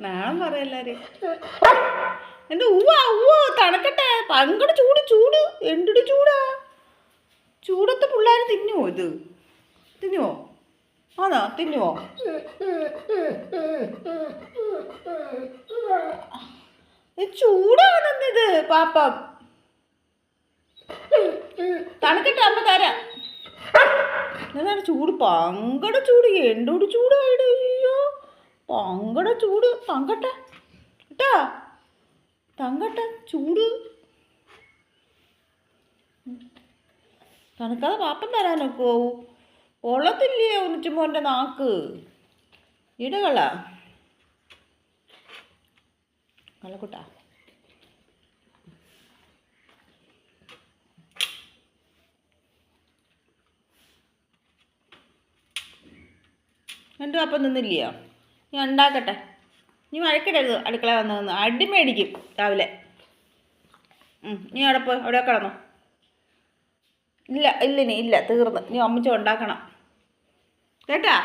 നാളെ പറയല്ലാരും എന്റെ ഉവ്വാ ഉവ്വോ തണക്കട്ടെ. പങ്കട ചൂട് ചൂട്. എന്തൊരു ചൂടാ? ചൂടത്തെ പിള്ളേർ തിന്നുവോ ഇത്? തിന്നുവോ? ആണോ? തിന്നുവോ? ചൂടാണെന്നിത് പാപ്പം. തണുക്കട്ടെ അമ്മ തരാം. ചൂട്? പങ്കട ചൂട്. എന്തോട് ചൂടായിട്ട്? അയ്യോ പങ്കട ചൂട്. തങ്കട്ടെ. കേട്ടാ തങ്കട്ടെ ചൂട്. തണുക്കാതെ പാപ്പം തരാനൊക്കെ കൊള്ളത്തില്ലേ ഉണിച്ചുമോന്റെ നാക്ക്? ഇടകള കള്ളക്കുട്ടാ എന്റെ അപ്പം നിന്നില്ലയോ നീ ഉണ്ടാക്കട്ടെ. നീ വഴക്കിടരുത് അടുക്കള വന്ന് നിന്ന് അടിമേടിക്കും രാവിലെ. നീ അവിടെ പോയി അവിടെ കിടന്നോ. ഇല്ല ഇല്ല നീ ഇല്ല തീർന്ന്. നീ അമ്മച്ച ഉണ്ടാക്കണം. കേട്ടാ.